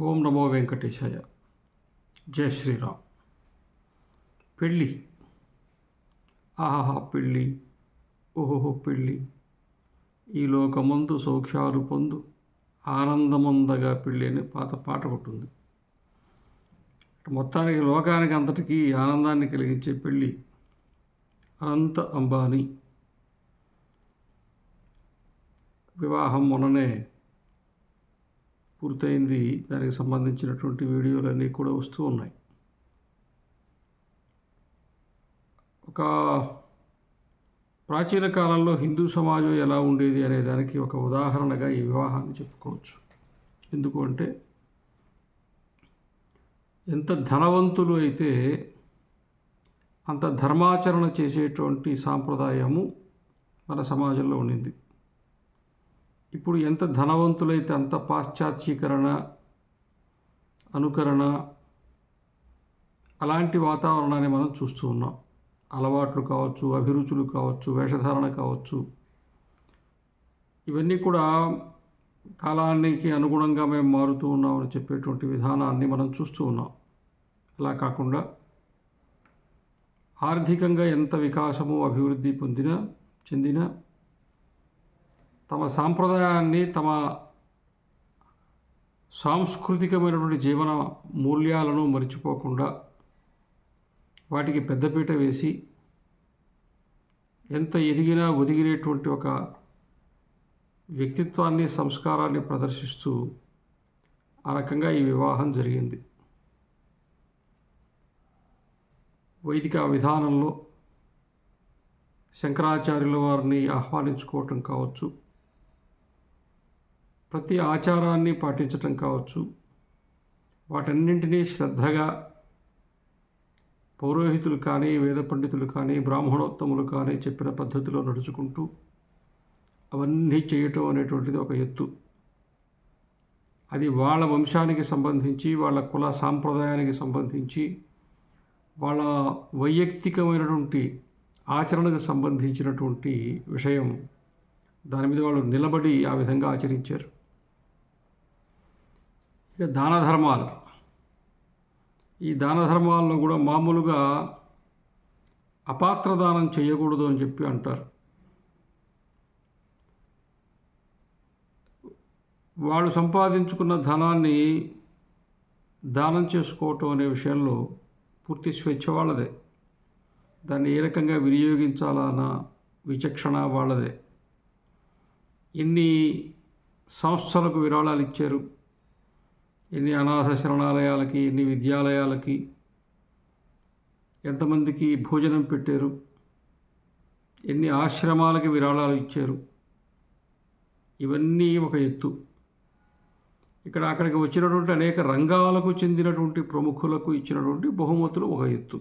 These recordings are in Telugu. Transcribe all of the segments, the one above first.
ఓం నమో వెంకటేశాయ. జయ శ్రీరామ్. పెళ్ళి. ఆహాహా పెళ్ళి. ఓహోహో పెళ్ళి. ఈ లోకమందు సౌఖ్యాలు పొందు ఆనందమందగా పెళ్ళి అని పాత పాట ఒకటి మొత్తానికి లోకానికి అంతటికీ ఆనందాన్ని కలిగించే పెళ్ళి అనంత అంబానీ. వివాహం మొన్ననే పూర్తయింది. దానికి సంబంధించినటువంటి వీడియోలన్నీ కూడా వస్తూ ఉన్నాయి. ఒక ప్రాచీన కాలంలో హిందూ సమాజం ఎలా ఉండేది అనే దానికి ఒక ఉదాహరణగా ఈ వివాహాన్ని చెప్పుకోవచ్చు. ఎందుకు అంటే ఎంత ధనవంతులు అయితే అంత ధర్మాచరణ చేసేటువంటి సాంప్రదాయము మన సమాజంలో ఉండింది. ఇప్పుడు ఎంత ధనవంతులైతే అంత పాశ్చాత్యీకరణ అనుకరణ అలాంటి వాతావరణాన్ని మనం చూస్తూ ఉన్నాం. అలవాట్లు కావచ్చు అభిరుచులు కావచ్చు వేషధారణ కావచ్చు. ఇవన్నీ కూడా కాలానికి అనుగుణంగా మేము మారుతూ ఉన్నామని చెప్పేటువంటి విధానాన్ని మనం చూస్తూ ఉన్నాం. అలా కాకుండా ఆర్థికంగా ఎంత వికాసము అభివృద్ధి పొందినా చెందినా తమ సాంప్రదాయాన్ని తమ సాంస్కృతికమైనటువంటి జీవన మూల్యాలను మరిచిపోకుండా వాటికి పెద్దపీట వేసి ఎంత ఎదిగినా ఒదిగినటువంటి ఒక వ్యక్తిత్వాన్ని సంస్కారాన్ని ప్రదర్శిస్తూ ఆ రకంగా ఈ వివాహం జరిగింది. వైదిక విధానంలో శంకరాచార్యుల వారిని ఆహ్వానించుకోవటం కావచ్చు. ప్రతి ఆచారాన్ని పాటించటం కావచ్చు. వాటన్నింటినీ శ్రద్ధగా పౌరోహితులు కానీ వేద పండితులు కానీ బ్రాహ్మణోత్తములు కానీ చెప్పిన పద్ధతిలో నడుచుకుంటూ అవన్నీ చేయటం అనేటువంటిది ఒక ఎత్తు. అది వాళ్ళ వంశానికి సంబంధించి వాళ్ళ కుల సాంప్రదాయానికి సంబంధించి వాళ్ళ వైయక్తికమైనటువంటి ఆచరణకు సంబంధించినటువంటి విషయం దాని మీద వాళ్ళు నిలబడి ఆ విధంగా ఆచరించారు. ఇక దాన ధర్మాలు. ఈ దాన ధర్మాల్లో కూడా మామూలుగా అపాత్ర దానం చేయకూడదు అని చెప్పి అంటారు. వాళ్ళు సంపాదించుకున్న ధనాన్ని దానం చేసుకోవటం అనే విషయంలో పూర్తి స్వేచ్ఛ వాళ్ళదే. దాన్ని ఏ రకంగా వినియోగించాలన్న విచక్షణ వాళ్ళదే. ఎన్ని సంస్థలకు విరాళాలు ఇచ్చారు. ఎన్ని అనాథ శరణాలయాలకి ఎన్ని విద్యాలయాలకి ఎంతమందికి భోజనం పెట్టారు ఎన్ని ఆశ్రమాలకి విరాళాలు ఇచ్చారు ఇవన్నీ ఒక ఎత్తు. ఇక్కడ అక్కడికి వచ్చినటువంటి అనేక రంగాలకు చెందినటువంటి ప్రముఖులకు ఇచ్చినటువంటి బహుమతులు ఒక ఎత్తు.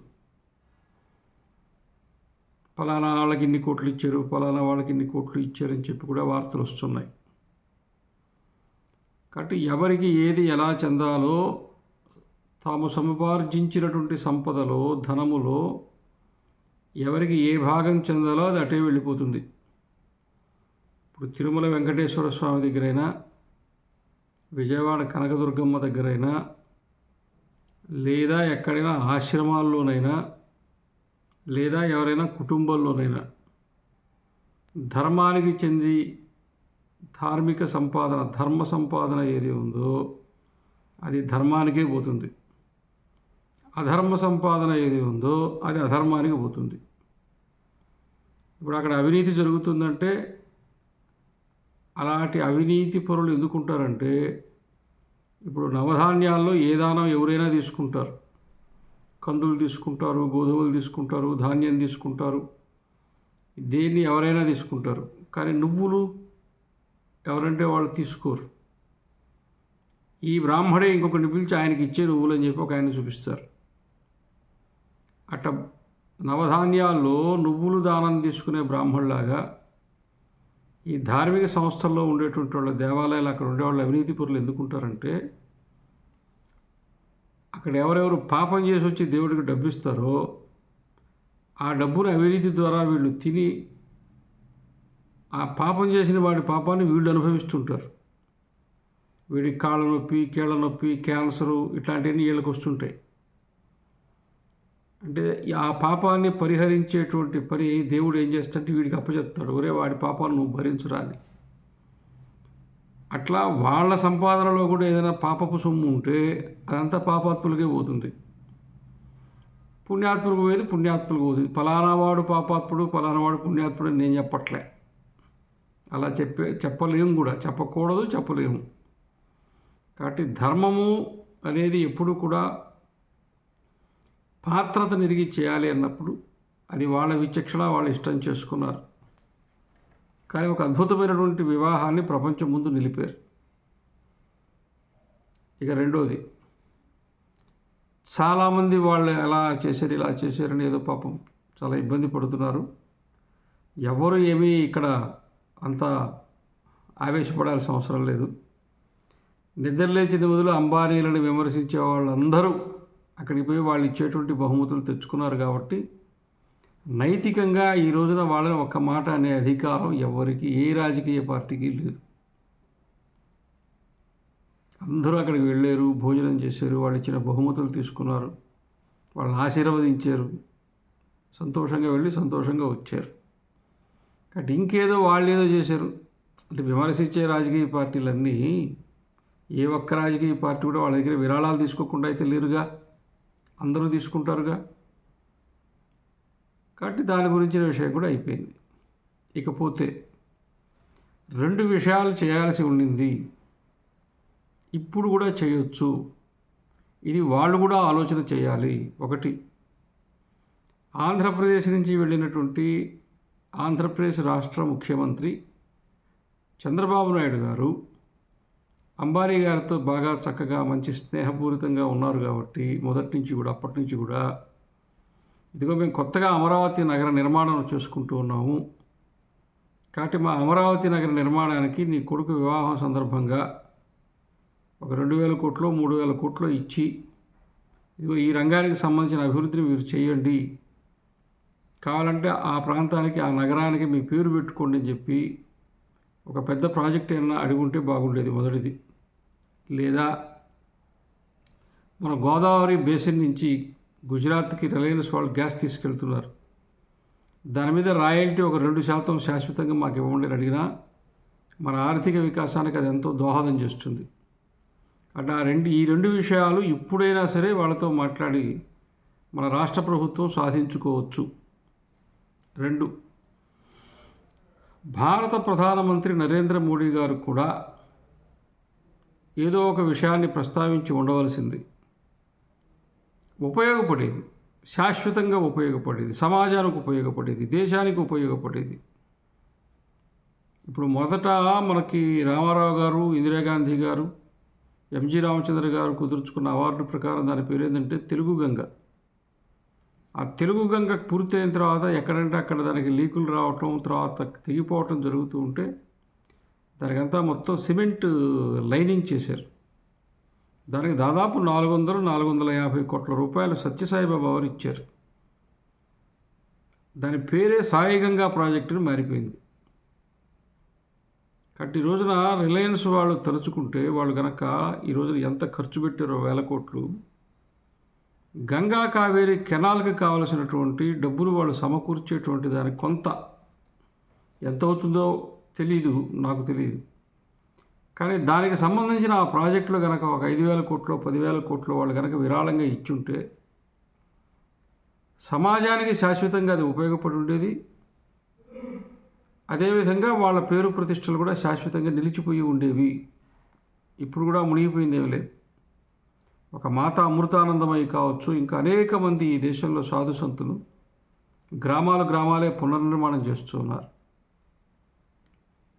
ఫలానా వాళ్ళకి ఇన్ని కోట్లు ఇచ్చారు ఫలానా వాళ్ళకి ఇన్ని కోట్లు ఇచ్చారని చెప్పి కూడా వార్తలు వస్తున్నాయి. కాబట్టి ఎవరికి ఏది ఎలా చెందాలో తాము సముపార్జించినటువంటి సంపదలో ధనములో ఎవరికి ఏ భాగం చెందాలో అది అటే వెళ్ళిపోతుంది. ఇప్పుడు తిరుమల వెంకటేశ్వర స్వామి దగ్గరైనా విజయవాడ కనకదుర్గమ్మ దగ్గరైనా లేదా ఎక్కడైనా ఆశ్రమాల్లోనైనా లేదా ఎవరైనా కుటుంబంలోనైనా ధర్మానికి చెంది ధార్మిక సంపాదన ధర్మ సంపాదన ఏది ఉందో అది ధర్మానికే పోతుంది. అధర్మ సంపాదన ఏది ఉందో అది అధర్మానికి పోతుంది. ఇప్పుడు అక్కడ అవినీతి జరుగుతుందంటే అలాంటి అవినీతి పరులు ఎందుకుంటారంటే ఇప్పుడు నవధాన్యాల్లో ఏ దానం ఎవరైనా తీసుకుంటారు. కందులు తీసుకుంటారు గోధుమలు తీసుకుంటారు ధాన్యం తీసుకుంటారు. దేన్ని ఎవరైనా తీసుకుంటారు. కానీ నువ్వులు ఎవరంటే వాళ్ళు తీసుకోరు. ఈ బ్రాహ్మడే ఇంకొకరిని పిలిచి ఆయనకి ఇచ్చే నువ్వులు అని చెప్పి ఒక ఆయన చూపిస్తారు. అట్ట నవధాన్యాల్లో నువ్వులు దానం తీసుకునే బ్రాహ్మణులాగా ఈ ధార్మిక సంస్థల్లో ఉండేటువంటి వాళ్ళ దేవాలయాలు అక్కడ ఉండేవాళ్ళు అవినీతి పరులు ఎందుకుంటారంటే అక్కడ ఎవరెవరు పాపం చేసి వచ్చి దేవుడికి డబ్బిస్తారో ఆ డబ్బును అవినీతి ద్వారా వీళ్ళు తిని ఆ పాపం చేసిన వాడి పాపాన్ని వీళ్ళు అనుభవిస్తుంటారు. వీడి కాళ్ళ నొప్పి కీళ్ళ నొప్పి క్యాన్సరు ఇట్లాంటివన్నీ వీళ్ళకి వస్తుంటాయి. అంటే ఆ పాపాన్ని పరిహరించేటువంటి పని దేవుడు ఏం చేస్తాడంటే వీడికి అప్పచెప్తాడు. ఒరే వాడి పాపాన్ని నువ్వు భరించురా అని. అట్లా వాళ్ళ సంపాదనలో కూడా ఏదైనా పాపపు సొమ్ము ఉంటే అదంతా పాపాత్ములకే పోతుంది. పుణ్యాత్ములకు పోయేది పుణ్యాత్ములకు పోతుంది. ఫలానా వాడు పాపాత్ముడు ఫలానా వాడు పుణ్యాత్ముడు నేను చెప్పట్లే. అలా చెప్పే చెప్పలేము కూడా. చెప్పకూడదు చెప్పలేము కాబట్టి ధర్మము అనేది ఎప్పుడు కూడా పాత్రత నిరిగి చేయాలి అన్నప్పుడు అది వాళ్ళ విచక్షణ వాళ్ళు ఇష్టం చేసుకున్నారు. కానీ ఒక అద్భుతమైనటువంటి వివాహాన్ని ప్రపంచం ముందు నిలిపారు. ఇక రెండోది చాలామంది వాళ్ళు ఎలా చేశారు ఇలా చేశారని ఏదో పాపం. చాలా ఇబ్బంది పడుతున్నారు. ఎవరు ఏమీ ఇక్కడ అంత ఆవేశపడాల్సిన అవసరం లేదు. నిద్రలేచిన వదులు అంబానీలను విమర్శించే వాళ్ళందరూ అక్కడికి పోయి వాళ్ళు ఇచ్చేటువంటి బహుమతులు తెచ్చుకున్నారు కాబట్టి నైతికంగా ఈ రోజున వాళ్ళని ఒక్క మాట అనే అధికారం ఎవరికి ఏ రాజకీయ పార్టీకి లేదు. అందరూ అక్కడికి వెళ్ళారు భోజనం చేశారు వాళ్ళు ఇచ్చిన బహుమతులు తీసుకున్నారు వాళ్ళని ఆశీర్వదించారు సంతోషంగా వెళ్ళి సంతోషంగా వచ్చారు. కాబట్టి ఇంకేదో వాళ్ళు ఏదో చేశారు. అంటే విమర్శించే రాజకీయ పార్టీలన్నీ ఏ ఒక్క రాజకీయ పార్టీ కూడా వాళ్ళ దగ్గర విరాళాలు తీసుకోకుండా అయితే లేరుగా. అందరూ తీసుకుంటారుగా. కాబట్టి దాని గురించిన విషయం కూడా అయిపోయింది. ఇకపోతే రెండు విషయాలు చేయాల్సి ఉండింది. ఇప్పుడు కూడా చేయొచ్చు. ఇది వాళ్ళు కూడా ఆలోచన చేయాలి. ఒకటి ఆంధ్రప్రదేశ్ నుంచి వెళ్ళినటువంటి ఆంధ్రప్రదేశ్ రాష్ట్ర ముఖ్యమంత్రి చంద్రబాబు నాయుడు గారు అంబానీ గారితో బాగా చక్కగా మంచి స్నేహపూరితంగా ఉన్నారు కాబట్టి మొదటి నుంచి కూడా అప్పటి నుంచి కూడా ఇదిగో మేము కొత్తగా అమరావతి నగర నిర్మాణం చేసుకుంటూ ఉన్నాము. కాబట్టి మా అమరావతి నగర నిర్మాణానికి నీ కొడుకు వివాహం సందర్భంగా ఒక రెండు వేల కోట్లు మూడు వేల కోట్లు ఇచ్చి ఇదిగో ఈ రంగానికి సంబంధించిన అభివృద్ధిని మీరు చేయండి. కావాలంటే ఆ ప్రాంతానికి ఆ నగరానికి మీ పేరు పెట్టుకోండి అని చెప్పి ఒక పెద్ద ప్రాజెక్ట్ ఏమన్నా అడుగుంటే బాగుండేది మొదటిది. లేదా మన గోదావరి బేసిన్ నుంచి గుజరాత్కి రిలయన్స్ వాళ్ళు గ్యాస్ తీసుకెళ్తున్నారు. దాని మీద రాయల్టీ ఒక రెండు శాతం శాశ్వతంగా మాకు ఇవ్వండి అని అడిగినా మన ఆర్థిక వికాసానికి అది ఎంతో దోహదం చేస్తుంది. అంటే ఆ రెండు ఈ రెండు విషయాలు ఇప్పుడైనా సరే వాళ్ళతో మాట్లాడి మన రాష్ట్ర ప్రభుత్వం సాధించుకోవచ్చు. రెండు. భారత ప్రధానమంత్రి నరేంద్ర మోడీ గారు కూడా ఏదో ఒక విషయాన్ని ప్రస్తావించి ఉండవలసింది. ఉపయోగపడేది శాశ్వతంగా ఉపయోగపడేది సమాజానికి ఉపయోగపడేది దేశానికి ఉపయోగపడేది. ఇప్పుడు మొదట మనకి రామారావు గారు ఇందిరాగాంధీ గారు ఎంజి రామచంద్ర గారు కుదుర్చుకున్న అవార్డు ప్రకారం దాని పేరు ఏంటంటే తెలుగు గంగ. ఆ తెలుగు గంగ పూర్తయిన తర్వాత ఎక్కడంటే అక్కడ దానికి లీకులు రావటం తర్వాత తెగిపోవటం జరుగుతూ ఉంటే దానికంతా మొత్తం సిమెంట్ లైనింగ్ చేశారు. దానికి దాదాపు నాలుగు వందలు నాలుగు వందల యాభై కోట్ల రూపాయలు సత్యసాయిబాబా వారు ఇచ్చారు. దాని పేరే సాయిగంగా ప్రాజెక్టుని మారిపోయింది. కాబట్టి ఈ రోజున రిలయన్స్ వాళ్ళు తలుచుకుంటే వాళ్ళు కనుక ఈ రోజున ఎంత ఖర్చు పెట్టారో వేల కోట్లు గంగా కావేరి కెనాల్కి కావలసినటువంటి డబ్బులు వాళ్ళు సమకూర్చేటువంటి దానికి కొంత ఎంత అవుతుందో తెలీదు నాకు తెలియదు కానీ దానికి సంబంధించిన ఆ ప్రాజెక్టులు కనుక ఒక ఐదు వేల కోట్లు పదివేల కోట్లు వాళ్ళు కనుక విరాళంగా ఇచ్చుంటే సమాజానికి శాశ్వతంగా అది ఉపయోగపడి ఉండేది. అదేవిధంగా వాళ్ళ పేరు ప్రతిష్టలు కూడా శాశ్వతంగా నిలిచిపోయి ఉండేవి. ఇప్పుడు కూడా మునిగిపోయింది లేదు. ఒక మాత అమృతానందమై కావచ్చు. ఇంకా అనేక మంది ఈ దేశంలో సాధు సంతులు గ్రామాలు గ్రామాలే పునర్నిర్మాణం చేస్తూ ఉన్నారు.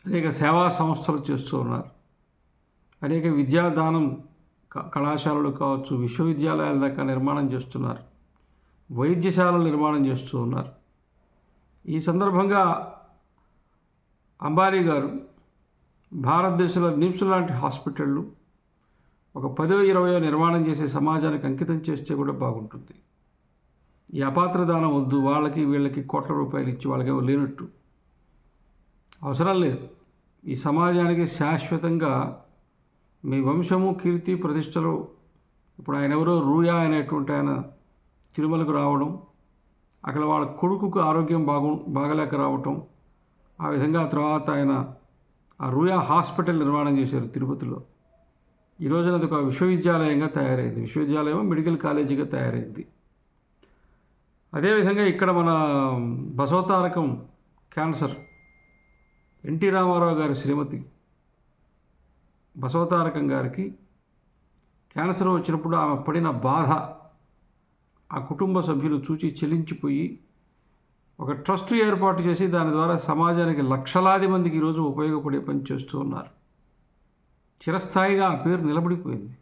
అనేక సేవా సంస్థలు చేస్తూ ఉన్నారు. అనేక విద్యాదానం క- కళాశాలలు కావచ్చు విశ్వవిద్యాలయాల దాకా నిర్మాణం చేస్తున్నారు. వైద్యశాలలు నిర్మాణం చేస్తూ ఉన్నారు. ఈ సందర్భంగా అంబానీ గారు భారతదేశంలో నిమ్స్ లాంటి హాస్పిటళ్ళు ఒక పదో ఇరవయో నిర్మాణం చేసే సమాజానికి అంకితం చేస్తే కూడా బాగుంటుంది. ఈ అపాత్ర దానం వద్దు వాళ్ళకి వీళ్ళకి కోట్ల రూపాయలు ఇచ్చి వాళ్ళకేమో లేనట్టు. అవసరం లేదు. ఈ సమాజానికి శాశ్వతంగా మీ వంశము కీర్తి ప్రతిష్టలు ఇప్పుడు ఆయన ఎవరో రూయా అనేటువంటి ఆయన తిరుమలకు రావడం అక్కడ వాళ్ళ కొడుకుకు ఆరోగ్యం బాగు బాగలేక రావటం ఆ విధంగా తర్వాత ఆయన ఆ రూయా హాస్పిటల్ నిర్మాణం చేశారు తిరుపతిలో. ఈ రోజున అది ఒక విశ్వవిద్యాలయంగా తయారైంది. విశ్వవిద్యాలయం మెడికల్ కాలేజీగా తయారైంది. అదేవిధంగా ఇక్కడ మన బసవతారకం క్యాన్సర్ ఎన్టీ రామారావు గారి శ్రీమతి బసవతారకం గారికి క్యాన్సర్ వచ్చినప్పుడు ఆమె పడిన బాధ ఆ కుటుంబ సభ్యులు చూచి చెలించిపోయి ఒక ట్రస్ట్ ఏర్పాటు చేసి దాని ద్వారా సమాజానికి లక్షలాది మందికి ఈరోజు ఉపయోగపడే పని చేస్తూ ఉన్నారు. చిరస్థాయిగా ఆ పేరు నిలబడిపోయింది.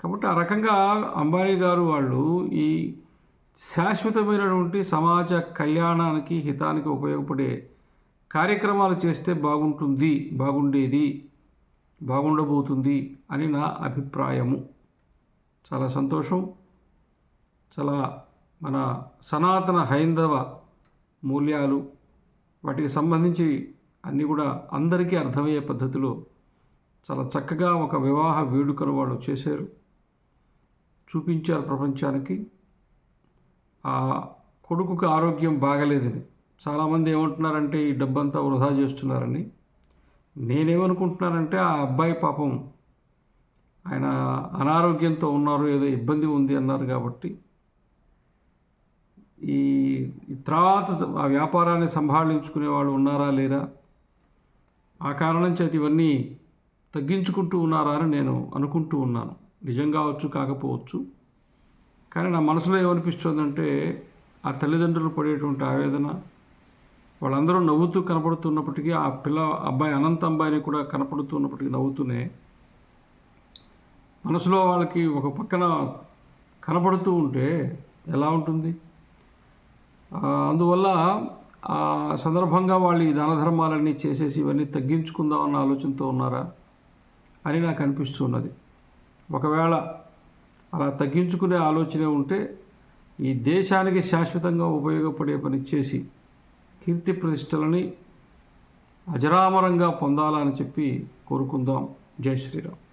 కాబట్టి ఆ రకంగా అంబానీ గారు వాళ్ళు ఈ శాశ్వతమైనటువంటి సమాజ కళ్యాణానికి హితానికి ఉపయోగపడే కార్యక్రమాలు చేస్తే బాగుంటుంది బాగుండేది బాగుండబోతుంది అని నా అభిప్రాయము. చాలా సంతోషం. చాలా మన సనాతన హైందవ మూల్యాలు వాటికి సంబంధించి అన్నీ కూడా అందరికీ అర్థమయ్యే పద్ధతిలో చాలా చక్కగా ఒక వివాహ వేడుకను వాళ్ళు చేశారు. చూపించారు ప్రపంచానికి. ఆ కొడుకుకి ఆరోగ్యం బాగలేదని. చాలామంది ఏమంటున్నారంటే ఈ డబ్బంతా వృధా చేస్తున్నారని. నేనేమనుకుంటున్నానంటే ఆ అబ్బాయి పాపం ఆయన అనారోగ్యంతో ఉన్నారు ఏదో ఇబ్బంది ఉంది అన్నారు కాబట్టి ఈ ఈ తర్వాత ఆ వ్యాపారాన్ని సంభాళించుకునే వాళ్ళు ఉన్నారా లేరా? ఆ కారణం చేత ఇవన్నీ తగ్గించుకుంటూ ఉన్నారా అని నేను అనుకుంటూ ఉన్నాను. నిజం కావచ్చు కాకపోవచ్చు. కానీ నా మనసులో ఏమనిపిస్తుందంటే ఆ తల్లిదండ్రులు పడేటువంటి ఆవేదన వాళ్ళందరూ నవ్వుతూ కనపడుతున్నప్పటికీ ఆ పిల్ల అబ్బాయి అనంత అబ్బాయిని కూడా కనపడుతున్నప్పటికీ నవ్వుతూనే మనసులో వాళ్ళకి ఒక పక్కన కనపడుతూ ఉంటే ఎలా ఉంటుంది? అందువల్ల ఆ సందర్భంగా వాళ్ళు ఈ దాన ధర్మాలన్నీ చేసేసి ఇవన్నీ తగ్గించుకుందామన్న ఆలోచనతో ఉన్నారా? అని నాకు అనిపిస్తున్నది. ఒకవేళ అలా తగ్గించుకునే ఆలోచనే ఉంటే ఈ దేశానికి శాశ్వతంగా ఉపయోగపడే పని చేసి కీర్తి ప్రతిష్టలని అజరామరంగా పొందాలని చెప్పి కోరుకుందాం. జై శ్రీరామ్.